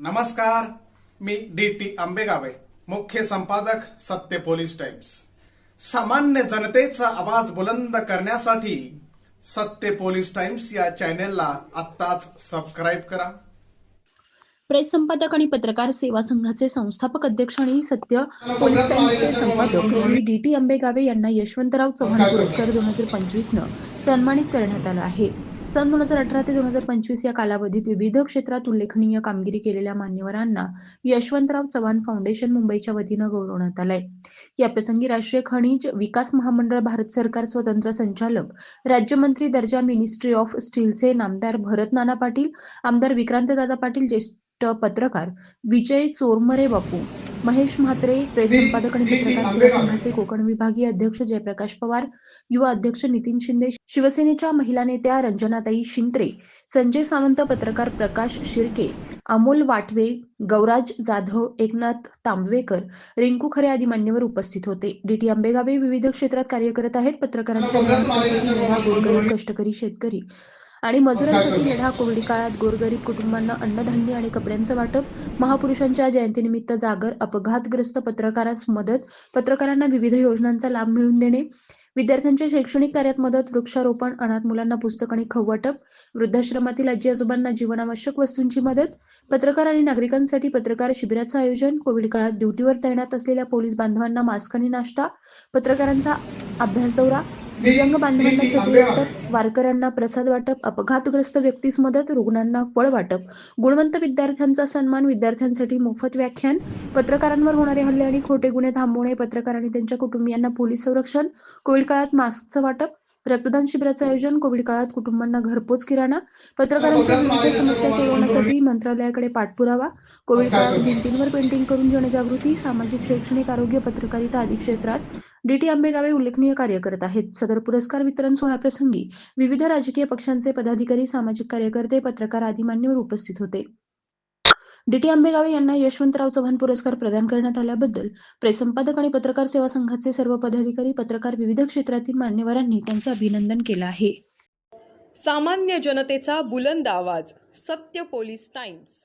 नमस्कार मी D T आंबेगावे मुख्य संपादक सत्य पोलीस टाइम्स. सामान्य जनतेचा आवाज बुलंद करण्यासाठी सत्य पोलीस टाइम्स या चॅनेलला आत्ताच सबस्क्राईब करा. प्रेस संपादक आणि पत्रकार सेवा संघाचे संस्थापक अध्यक्ष आणि सत्य पोलीस टाइम्सचे संपादक श्री डी टी आंबेगावे यांना यशवंतराव चव्हाण पुरस्कार दोन हजार पंचवीस न सन्मानित करण्यात आला आहे. सन दोन हजार अठरा ते दोन हजार पंचवीस या कालावधीत विविध क्षेत्रात उल्लेखनीय कामगिरी केलेल्या मान्यवरांना यशवंतराव चव्हाण फाउंडेशन मुंबईच्या वतीनं गौरवण्यात आलंय. या प्रसंगी राष्ट्रीय खनिज विकास महामंडळ भारत सरकार स्वतंत्र संचालक राज्यमंत्री दर्जा मिनिस्ट्री ऑफ स्टीलचे नामदार भरत नाना पाटील आमदार विक्रांतदादा पाटील ज्येष्ठ पत्रकार विजय चोरमरे बापू महेश म्हात्रे प्रेस संपादक आणि पत्रकार सेवा संघाचे कोकण विभागीय अध्यक्ष जयप्रकाश पवार युवा अध्यक्ष नितीन शिंदे शिवसेनेच्या महिला नेत्या रंजनाताई शिंत्रे संजय सावंत पत्रकार प्रकाश शिर्के अमोल वाटवे गौराज जाधव एकनाथ तांबवेकर रिंकू खरे आदी मान्यवर उपस्थित होते. डीटी आंबेगावे विविध क्षेत्रात कार्य करत आहेत. पत्रकारांच्या कष्टकरी शेतकरी. आणि मजुरांसाठी लढा कोविड काळात गोरगरीब कुटुंबांना अन्नधान्य आणि कपड्यांचं वाटप महापुरुषांच्या जयंतीनिमित्त जागर अपघातग्रस्त पत्रकारास मदत पत्रकारांना विविध योजनांचा लाभ मिळवून देणे विद्यार्थ्यांच्या शैक्षणिक कार्यात मदत वृक्षारोपण अनाथ मुलांना पुस्तक आणि खाऊ वाटप वृद्धाश्रमातील आजी आजोबांना जीवनावश्यक वस्तूंची मदत पत्रकार आणि नागरिकांसाठी पत्रकार शिबिराचं आयोजन कोविड काळात ड्युटीवर तैनात असलेल्या पोलीस बांधवांना मास्क आणि नाश्ता पत्रकारांचा अभ्यास दौरा दिव्यांग बांधवांना छत्री वाटप वारकऱ्यांना प्रसाद वाटप अपघातग्रस्त व्यक्तीस मदत रुग्णांना फळ वाटप गुणवंत विद्यार्थ्यांचा सन्मान विद्यार्थ्यांसाठी मोफत व्याख्यान पत्रकारांवर होणारे हल्ले आणि खोटे गुन्हे थांबवणे पत्रकार आणि त्यांच्या कुटुंबियांना पोलीस संरक्षण कोविड काळात मास्कचं वाटप रक्तदान शिबिराचं आयोजन कोविड काळात कुटुंबांना घरपोच किराणा पत्रकारांच्या विविध समस्या सोडवण्यासाठी मंत्रालयाकडे पाठपुरावा कोविड काळात भिंतींवर पेंटिंग करून जनजागृती सामाजिक शैक्षणिक आरोग्य पत्रकारिता आदी क्षेत्रात डीटी आंबेगावे उल्लेखनीय कार्य करत आहेत. सदर पुरस्कार वितरण सोहळ्याप्रसंगी विविध राजकीय पक्षांचे पदाधिकारी सामाजिक कार्यकर्ते पत्रकार आदी मान्यवर उपस्थित होते. डीटी आंबेगावे यांना यशवंतराव चव्हाण पुरस्कार प्रदान करण्यात आल्याबद्दल प्रेस संपादक आणि पत्रकार सेवा संघाचे सर्व पदाधिकारी पत्रकार विविध क्षेत्रातील मान्यवरांनी त्यांचं अभिनंदन केलं आहे. सामान्य जनतेचा बुलंद आवाज सत्य पोलीस टाइम्स.